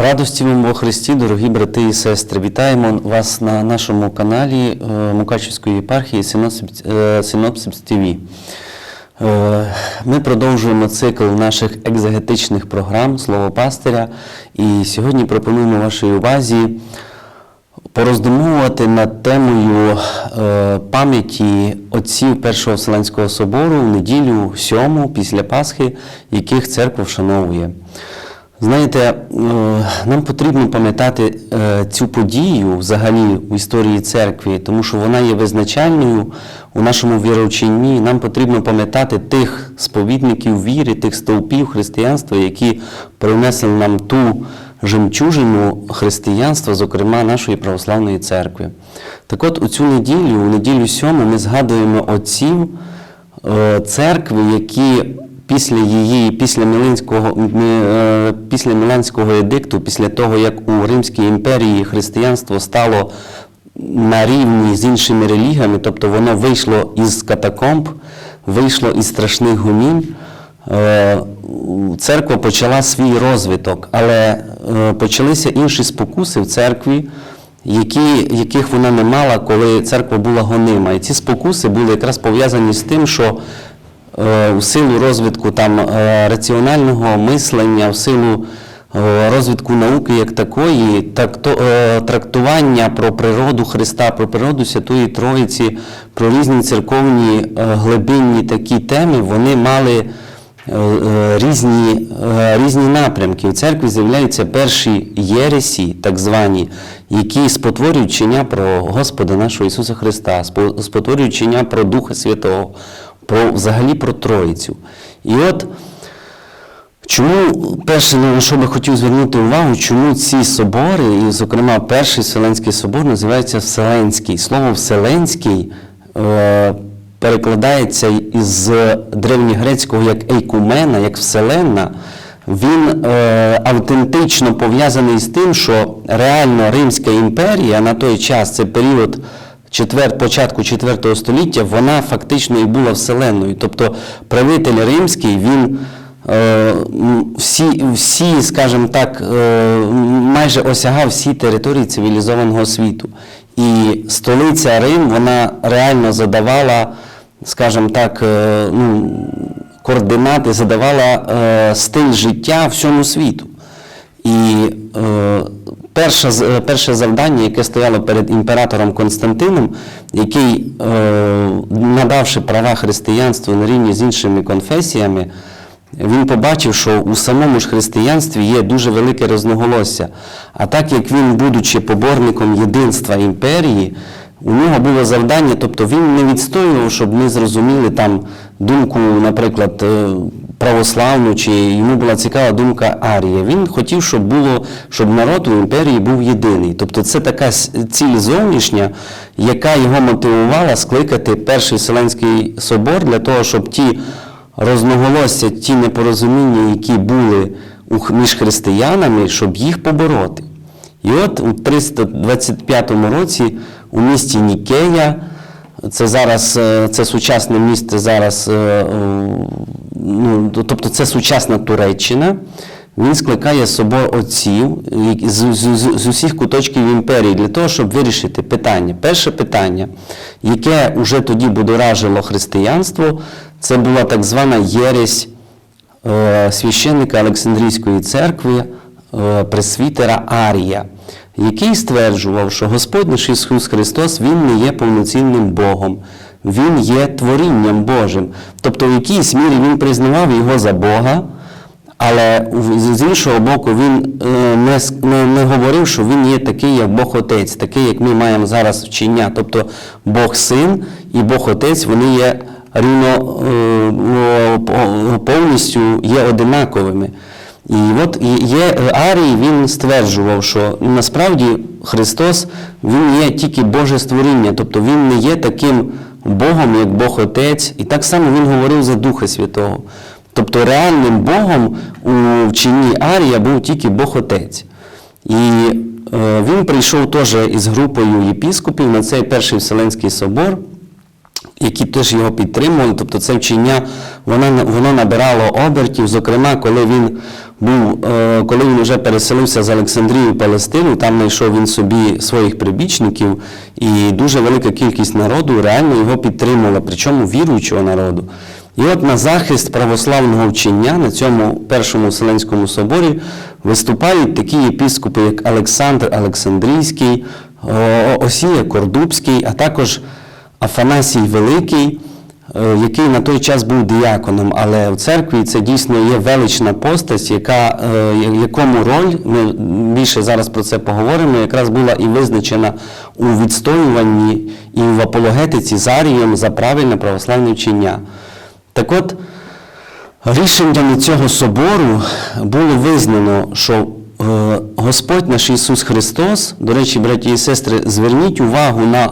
Радості вам во Христі, дорогі брати і сестри. Вітаємо вас на нашому каналі е, Мукачівської єпархії Синопсипс ТВ. Ми продовжуємо цикл наших екзегетичних програм Слово пастиря. І сьогодні пропонуємо вашій увазі пороздумовувати над темою е, пам'яті отців Першого Вселенського собору в неділю сьому після Пасхи, яких церква вшановує. Знаєте, е, нам потрібно пам'ятати е, цю подію взагалі в історії церкви, тому що вона є визначальною у нашому віровченні. Нам потрібно пам'ятати тих сповідників віри, тих стовпів християнства, які принесли нам ту жемчужину християнства, зокрема нашої православної церкви. Так от у цю неділю, у неділю сьому, ми згадуємо отців е, церкви, які після її, після Мілинського, е, після Міланського едикту, після того, як у Римській імперії християнство стало на рівні з іншими релігіями, тобто воно вийшло із катакомб, вийшло із страшних гумінь, е, церква почала свій розвиток, але е, почалися інші спокуси в церкві, які, яких вона не мала, коли церква була гонима. І ці спокуси були якраз пов'язані з тим, що в силу розвитку там, е, раціонального мислення, в силу е, розвитку науки як такої, е, трактування про природу Христа, про природу Святої Троїці, про різні церковні е, глибинні такі теми, вони мали е, е, різні, е, різні напрямки. У церкві з'являються перші єресі, так звані, які спотворюють вчення про Господа нашого Ісуса Христа, спотворюють вчення про Духа Святого, про, взагалі про Троїцю. І от Чому перше, на що би хотів звернути увагу, чому ці собори, і, зокрема, перший Вселенський собор називається Вселенський. Слово Вселенський е, перекладається із древньогрецького як ейкумена, як вселенна. Він е, автентично пов'язаний з тим, що реально Римська імперія на той час, це період четвер, початку IV століття, вона фактично і була вселенною. Тобто правитель римський, він Е, всі, всі, скажімо так, е, майже осягав всі території цивілізованого світу. І столиця Рим, вона реально задавала, скажімо так, е, ну, координати, задавала е, стиль життя всьому світу. І е, перше, перше завдання, яке стояло перед імператором Константином, який, е, надавши права християнству на рівні з іншими конфесіями, він побачив, що у самому ж християнстві є дуже велике розноголосся. А так як він, будучи поборником єдинства імперії, у нього було завдання, тобто він не відстоював, щоб ми зрозуміли там думку, наприклад, е, православну, чи йому була цікава думка Арія. Він хотів, щоб було, щоб народ у імперії був єдиний. Тобто це така ціль зовнішня, яка його мотивувала скликати Перший Вселенський собор для того, щоб ті розноголосся, ті непорозуміння, які були між християнами, щоб їх побороти. І от у 325 році у місті Нікея, це зараз е, це сучасне місто зараз, е, ну, тобто це сучасна Туреччина. Він скликає собор отців з, з, з, з усіх куточків імперії для того, щоб вирішити питання. Перше питання, яке вже тоді будоражило християнство, це була так звана єресь е, священника Олександрійської церкви е, пресвітера Арія, який стверджував, що Господь наш Ісус Христос Він не є повноцінним Богом, Він є творінням Божим. Тобто, в якійсь мірі він признавав його за Бога. Але з іншого боку, він е, не, не, не говорив, що він є такий, як Бог Отець, такий, як ми маємо зараз вчення. Тобто Бог Син і Бог Отець, вони є рівно е, по- повністю є одинаковими. І от є Арій, він стверджував, що насправді Христос він є тільки Боже створіння, тобто він не є таким Богом, як Бог Отець, і так само він говорив за Духа Святого. Тобто реальним Богом у вчині Арія був тільки Бог Отець. І е, він прийшов теж із групою єпіскопів на цей перший Вселенський собор, які теж його підтримували. Тобто це вчення воно, воно набирало обертів. Зокрема, коли він був, е, коли він вже переселився з Олександрії в Палестину, там знайшов він собі своїх прибічників, і дуже велика кількість народу реально його підтримувала, причому віруючого народу. І от на захист православного вчення на цьому першому Вселенському соборі виступають такі єпіскопи, як Олександр Олександрійський, Осія Кордубський, а також Афанасій Великий, е, який на той час був діяконом, але в церкві це дійсно є велична постать, яка, е, якому роль, ми більше зараз про це поговоримо, якраз була і визначена у відстоюванні і в апологетиці з Арієм за правильне православне вчення. Так от, рішеннями цього собору було визнано, що е, Господь наш Ісус Христос, до речі, браті і сестри, зверніть увагу на,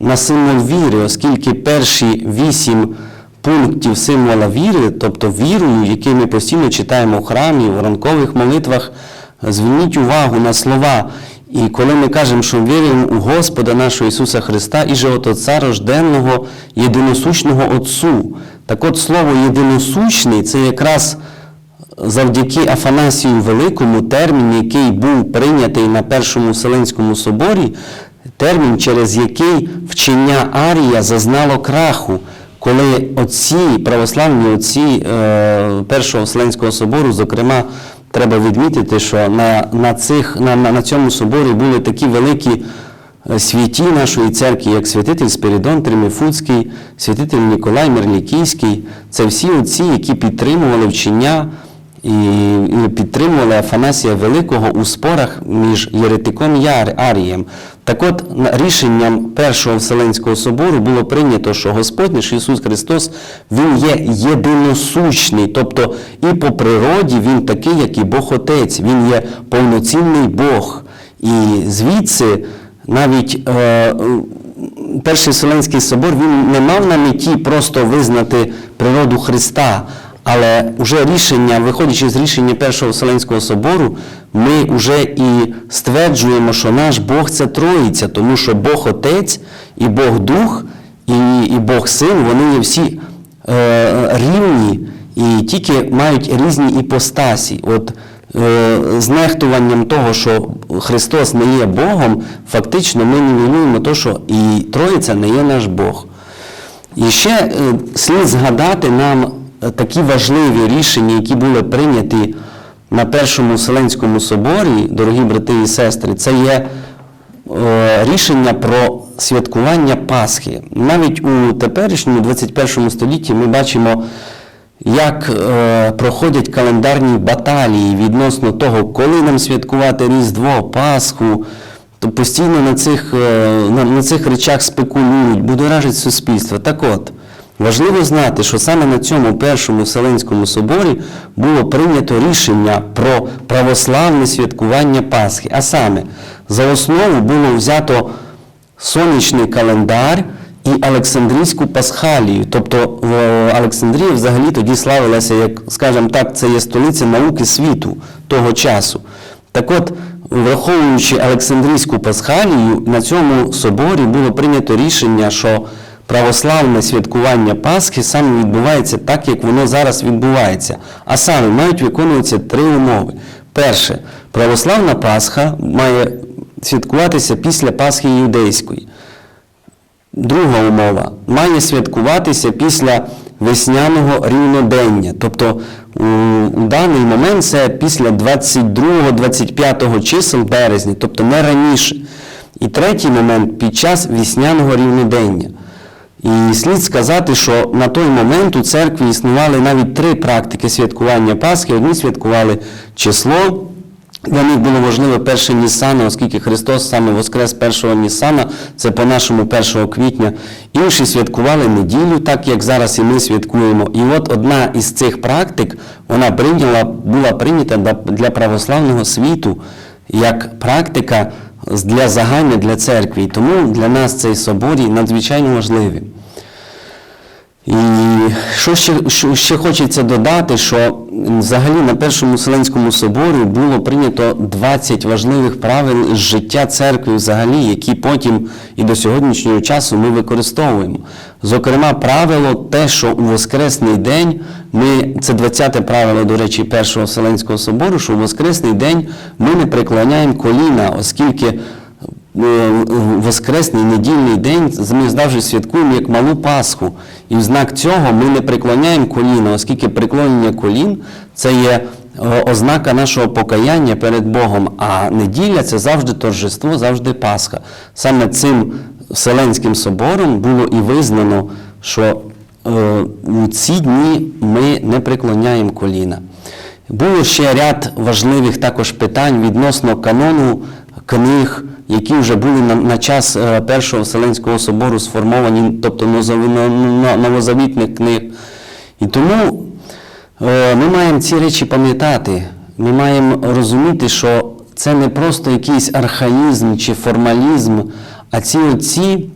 на символ віри, оскільки перші вісім пунктів символа віри, тобто вірою, який ми постійно читаємо в храмі, в ранкових молитвах, зверніть увагу на слова. І коли ми кажемо, що віримо у Господа нашого Ісуса Христа і же от Отця рожденного, єдиносущного Отцу. Так от слово єдиносущний це якраз завдяки Афанасію Великому термін, який був прийнятий на Першому Вселенському соборі, термін, через який вчення Арія зазнало краху, коли отці, православні отці е, Першого Вселенського собору, зокрема, треба відмітити, що на, на, цих, на, на, на цьому соборі були такі великі е, святі нашої церкви, як святитель Спиридон Тримифуцький, святитель Ніколай Мерлікійський. Це всі отці, які підтримували вчення і підтримували Афанасія Великого у спорах між Єретиком і Ар- Арієм. Так от, рішенням Першого Вселенського собору було прийнято, що Господь наш Ісус Христос, Він є єдиносущний, тобто і по природі Він такий, як і Бог Отець, Він є повноцінний Бог. І звідси навіть е, Перший Вселенський собор він не мав на меті просто визнати природу Христа, але вже рішення, виходячи з рішення Першого Вселенського собору, ми вже і стверджуємо, що наш Бог це Троїця, тому що Бог Отець і Бог Дух, і, і Бог Син, вони є всі е, рівні і тільки мають різні іпостасі. От е, з нехтуванням того, що Христос не є Богом, фактично ми нівелюємо те, що і Троїця не є наш Бог. І ще е, слід згадати нам такі важливі рішення, які були прийняті на Першому Вселенському соборі, дорогі брати і сестри, це є е, рішення про святкування Пасхи. Навіть у теперішньому 21 столітті ми бачимо, як е, проходять календарні баталії відносно того, коли нам святкувати Різдво, Пасху, то постійно на цих, е, на, на цих речах спекулюють, будоражать суспільство. Так от, важливо знати, що саме на цьому першому Вселенському соборі було прийнято рішення про православне святкування Пасхи. А саме, за основу було взято сонячний календар і Олександрійську пасхалію. Тобто Олександрія взагалі тоді славилася, як, скажімо так, це є столиця науки світу того часу. Так от, враховуючи Олександрійську пасхалію, на цьому соборі було прийнято рішення, що православне святкування Пасхи саме відбувається так, як воно зараз відбувається. А саме мають виконуватися три умови. Перше, православна Пасха має святкуватися після Пасхи юдейської. Друга умова має святкуватися після весняного рівнодення. Тобто у, даний момент це після 22-25 чисел березня, тобто не раніше. І третій момент під час весняного рівнодення. І слід сказати, що на той момент у церкві існували навіть три практики святкування Пасхи. Одні святкували число. Для них було важливо перше Нісана, оскільки Христос саме воскрес першого Нісана, це по-нашому 1 квітня. Інші святкували неділю, так як зараз і ми святкуємо. І от одна із цих практик, вона прийняла, була прийнята для- православного світу як практика для загальної для церкви. І тому для нас цей собор є надзвичайно важливий. І що ще, що ще хочеться додати, що взагалі на Першому Вселенському соборі було прийнято 20 важливих правил з життя церкви взагалі, які потім і до сьогоднішнього часу ми використовуємо. Зокрема, правило те, що у Воскресний день ми, це 20 правило, до речі, Першого Вселенського собору, що у Воскресний день ми не преклоняємо коліна, оскільки Воскресний недільний день ми завжди святкуємо як малу Пасху. І в знак цього ми не преклоняємо коліна, оскільки преклонення колін це є е, ознака нашого покаяння перед Богом. А неділя це завжди торжество, завжди Пасха. Саме цим Вселенським собором було і визнано, що е, у ці дні ми не преклоняємо коліна. Було ще ряд важливих також питань відносно канону книг, які вже були на, на час е, Першого Вселенського собору сформовані, тобто новозавітних книг. І тому е, ми маємо ці речі пам'ятати. Ми маємо розуміти, що це не просто якийсь архаїзм чи формалізм, а ці отці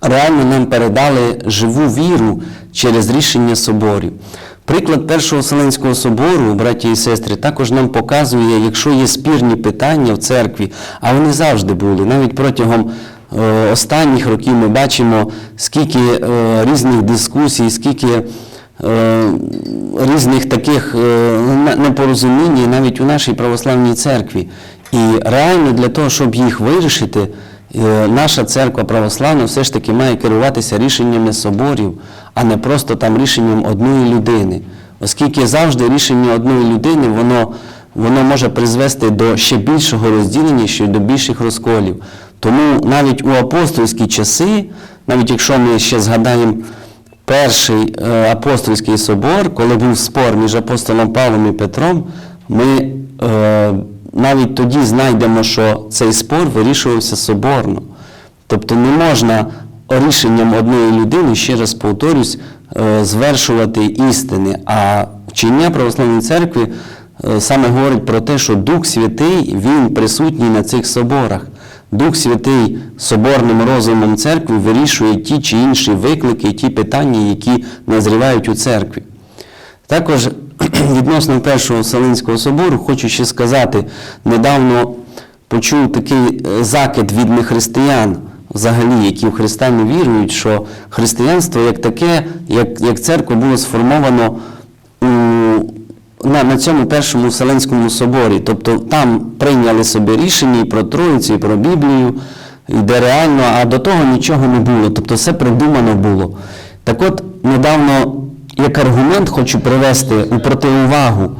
реально нам передали живу віру через рішення соборів. Приклад Першого Вселенського собору, браті і сестри, також нам показує, якщо є спірні питання в церкві, а вони завжди були, навіть протягом е, останніх років ми бачимо, скільки е, різних дискусій, скільки е, різних таких непорозумінь навіть у нашій православній церкві. І реально для того, щоб їх вирішити, наша церква православна все ж таки має керуватися рішеннями соборів, а не просто там рішенням одної людини. Оскільки завжди рішення одної людини, воно, воно може призвести до ще більшого розділення, ще до більших розколів. Тому навіть у апостольські часи, навіть якщо ми ще згадаємо перший е, апостольський собор, коли був спор між апостолом Павлом і Петром, ми е, навіть тоді знайдемо, що цей спор вирішувався соборно. Тобто не можна рішенням одної людини, ще раз повторюсь, е, звершувати істини. А вчення православної церкви е, саме говорить про те, що Дух Святий він присутній на цих соборах. Дух Святий соборним розумом церкви вирішує ті чи інші виклики, ті питання, які назрівають у церкві. Також відносно Першого Вселенського собору хочу ще сказати, недавно почув такий е, закид від нехристиян, взагалі, які в Христа не вірують, що християнство як таке, як, як церква було сформовано у, на, на цьому Першому Вселенському соборі. Тобто там прийняли собі рішення і про Троїцю, і про Біблію, і де реально, а до того нічого не було. Тобто все придумано було. Так от, недавно як аргумент хочу привести у протиувагу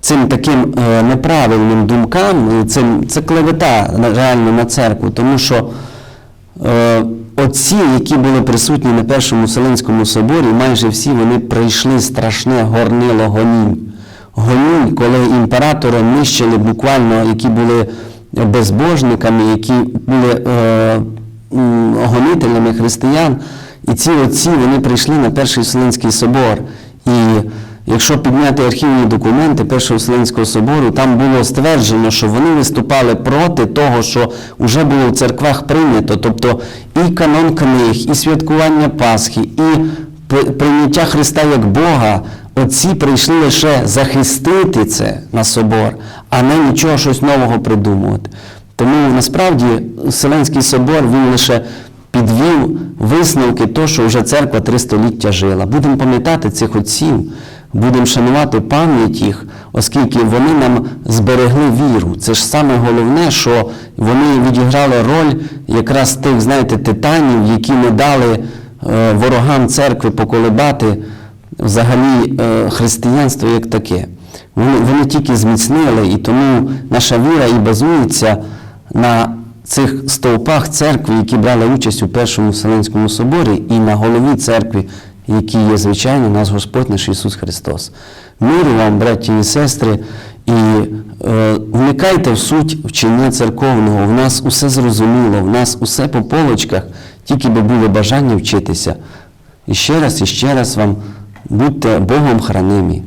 цим таким е, неправильним думкам, цим, це клевета реально на церкву, тому що отці, які були присутні на Першому Вселенському соборі, майже всі вони пройшли страшне горнило гонінь. Гонінь, коли імператори нищили буквально, які були безбожниками, які були е, гонителями християн. І ці отці вони прийшли на Перший Вселенський собор. І якщо підняти архівні документи Першого Вселенського собору, там було стверджено, що вони виступали проти того, що вже було в церквах прийнято, тобто і канон книг, і святкування Пасхи, і прийняття Христа як Бога. Отці прийшли лише захистити це на собор, а не нічого щось нового придумувати. Тому насправді Вселенський собор він лише підвів висновки того, що вже церква три століття жила. Будемо пам'ятати цих отців, будемо шанувати пам'ять їх, оскільки вони нам зберегли віру. Це ж саме головне, що вони відіграли роль якраз тих, знаєте, титанів, які не дали е, ворогам церкви поколебати взагалі е, християнство як таке. Вони, вони тільки зміцнили, і тому наша віра і базується на цих стовпах церкви, які брали участь у Першому Вселенському соборі, і на голові церкви, який є, звичайно, наш Господь наш Ісус Христос. Миру вам, браті і сестри, і е, вникайте в суть вчення церковного. В нас усе зрозуміло, в нас усе по полочках, тільки би було бажання вчитися. І ще раз, і ще раз вам будьте Богом хранимі.